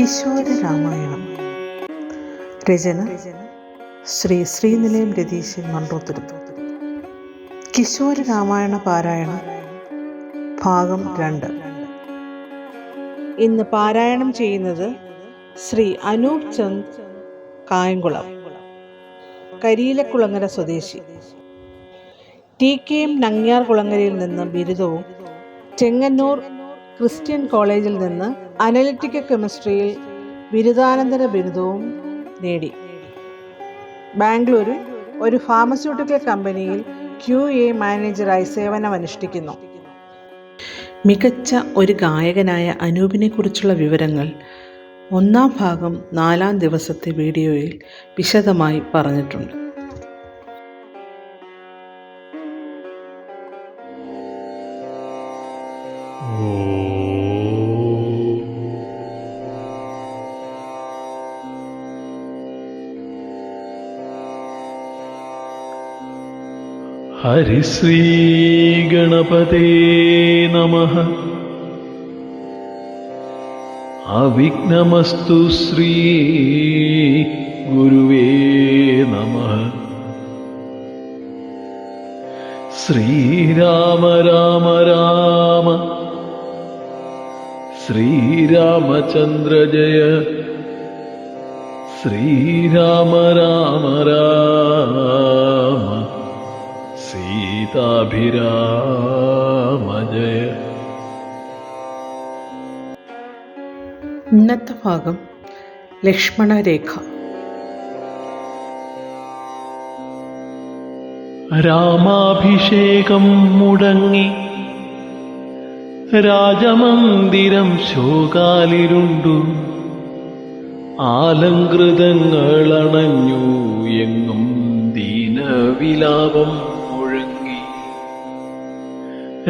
കിശോര രാമായണം രചന ശ്രീ ശ്രീനിലയം രതീശൻ മൺറോത്തുരുത്തു കിശോര രാമായണ പാരായണം ഭാഗം രണ്ട്. ഇന്ന് പാരായണം ചെയ്യുന്നത് ശ്രീ അനൂപ് ചന്ദ് കായംകുളം കരിയിലക്കുളങ്ങര സ്വദേശി. ടി കെ എം നങ്ങ്യാർ കുളങ്ങരയിൽ നിന്ന് ബിരുദവും ചെങ്ങന്നൂർ ക്രിസ്ത്യൻ കോളേജിൽ നിന്ന് അനലിറ്റിക്കൽ കെമിസ്ട്രിയിൽ ബിരുദാനന്തര ബിരുദവും നേടി. ബാംഗ്ലൂരിൽ ഒരു ഫാർമസ്യൂട്ടിക്കൽ കമ്പനിയിൽ ക്യു എ മാനേജറായി സേവനമനുഷ്ഠിക്കുന്നു. മികച്ച ഒരു ഗായകനായ അനൂപിനെ കുറിച്ചുള്ള വിവരങ്ങൾ ഒന്നാം ഭാഗം നാലാം ദിവസത്തെ വീഡിയോയിൽ വിശദമായി പറഞ്ഞിട്ടുണ്ട്. हरिश्रीगणपते नमः। अविघ्नमस्तु श्रीगुरुवे नमः। श्रीराम राम राम राम। ശ്രീരാമചന്ദ്ര ജയ. ശ്രീരാമ രാമ രാമ. സീതാഭിരാമ ജയ. ഇന്നത്തെ ഭാഗം ലക്ഷ്മണരേഖ രാമാഭിഷേകം മുടങ്ങി രാജമന്ദിരം ശോകാലിരുണ്ടു. ആലങ്കൃതങ്ങളണഞ്ഞു എങ്ങും ദീനവിലാപം മുഴങ്ങി.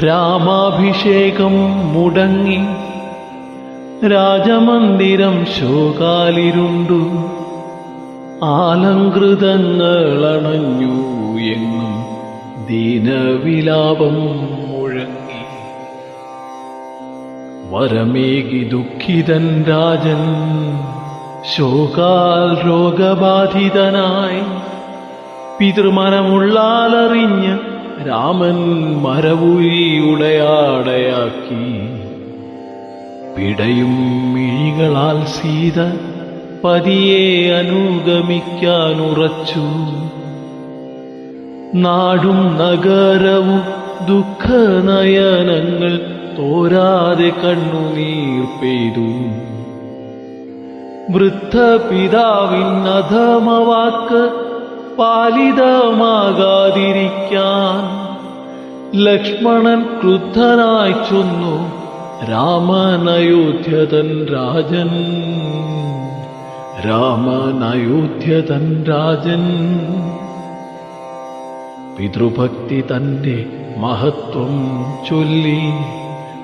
രാമാഭിഷേകം മുടങ്ങി. രാജമന്ദിരം ശോകാലിരുണ്ടു. ആലങ്കൃതങ്ങളണഞ്ഞു എങ്ങും ദീനവിലാപം വരമേകി ദുഃഖിതൻ രാജൻ ശോകാൽ രോഗബാധിതനായി. പിതൃമനമുള്ളാലറിഞ്ഞ് രാമൻ മരവുരി ഉടയാടയാക്കി പിടയും മിഴികളാൽ സീത പതിയെ അനുഗമിക്കാനുറച്ചു. നാടും നഗരവും ദുഃഖനയനങ്ങൾ തോരാതെ കണ്ണുനീർ പെയ്തു. വൃദ്ധ പിതാവിൻ അധമവാക്ക് പാലിതമാകാതിരിക്കാൻ ലക്ഷ്മണൻ ക്രുദ്ധനായി ചൊന്നു. രാമനയോധ്യതൻ രാജൻ രാമനയോധ്യതൻ രാജൻ. പിതൃഭക്തി തന്റെ മഹത്വം ചൊല്ലി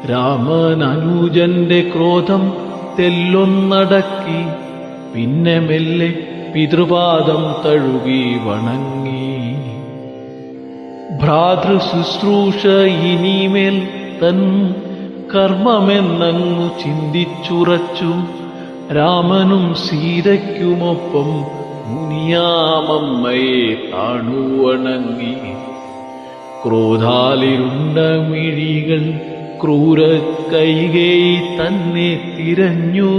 രാമൻ അനുജന്റെ ക്രോധം തെല്ലൊന്നടക്കി പിന്നെ മെല്ലെ പിതൃപാദം തഴുകി വണങ്ങി. ഭ്രാതൃ ശുശ്രൂഷ ഇനിമേൽ തൻ കർമ്മമെന്നങ്ങു ചിന്തിച്ചുറച്ചു രാമനും സീതയ്ക്കുമൊപ്പം മുനിയാമമ്മയെ താണുവണങ്ങി. ക്രോധാലിരുണ്ട മിഴികൾ ക്രൂര കൈകൈ തന്നെ തിരഞ്ഞു.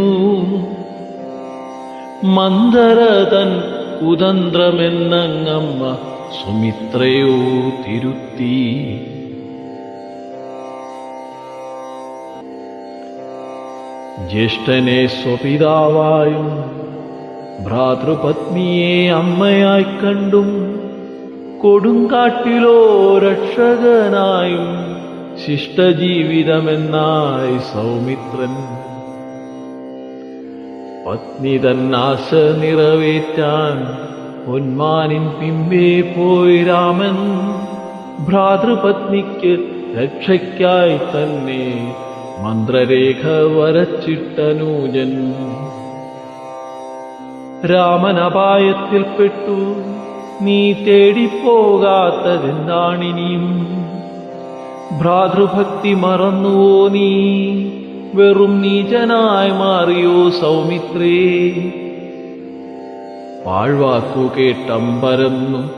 മന്ദരതൻ കുതന്ത്രമെന്നങ്ങമ്മ സുമിത്രയോ തിരുത്തി. ജ്യേഷ്ഠനെ സ്വപിതാവായും ഭ്രാതൃപത്നിയെ അമ്മയായി കണ്ടും കൊടുങ്കാട്ടിലോ രക്ഷകനായും ശിഷ്ടജീവിതമെന്നായി സൗമിത്രൻ പത്നി തന്നാശ നിറവേറ്റാൻ പൊന്മാനിൻ പിമ്പേ പോയി രാമൻ ഭ്രാതൃപത്നിക്ക് രക്ഷയ്ക്കായി തന്നെ മന്ത്രരേഖ വരച്ചിട്ടനൂജൻ. രാമൻ അപായത്തിൽപ്പെട്ടു നീ തേടിപ്പോകാത്തതെന്താണിനിയും? ഭ്രാതൃഭക്തി മറന്നുവോ നീ? വെറും നീചനായി മാറിയോ സൗമിത്രേ? പാഴ്വാക്കു കേട്ടമ്പരന്നു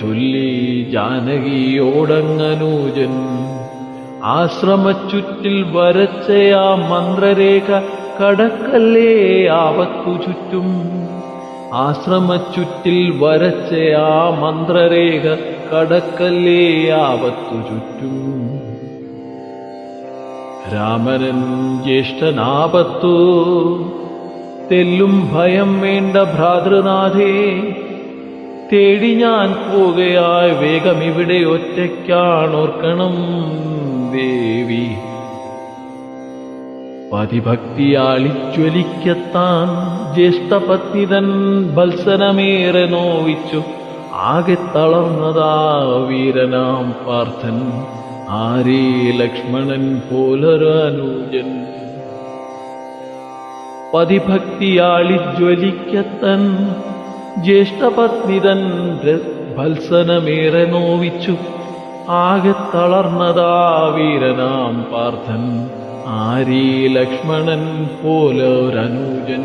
ചൊല്ലി ജാനകിയോടങ്ങനൂജൻ. ആശ്രമച്ചുറ്റിൽ വരച്ചയാ മന്ത്രരേഖ കടക്കല്ലേ ആവത്തു ചുറ്റും? ആശ്രമച്ചുറ്റിൽ വരച്ചയാ മന്ത്രരേഖ കടക്കല്ലേ ആവത്തു ചുറ്റും? രാമനൻ ജ്യേഷ്ഠനാപത്തു. തെല്ലും ഭയം വേണ്ട ഭ്രാതൃനാഥേ തേടി ഞാൻ പോകയായി വേഗം ഇവിടെ ഒറ്റയ്ക്കാണോർക്കണം ദേവി. പതിഭക്തിയാളിജ്വലിക്കത്താൻ ജ്യേഷ്ഠപത്നി തൻ ഭത്സനമേറെ നോവിച്ചു. ആകെ തളർന്നതാ വീരനാം പാർത്ഥൻ. ആരേ ലക്ഷ്മണൻ പോലൊരാനൂജൻ? പതിഭക്തിയാളിജ്വലിക്കത്തൻ ജ്യേഷ്ഠപത്നിതൻ ഭത്സനമേറെ നോവിച്ചു. ആകെ തളർന്നതാ വീരനാം പാർത്ഥൻ. ആരീ ലക്ഷ്മണൻ പോലൊരനുജൻ?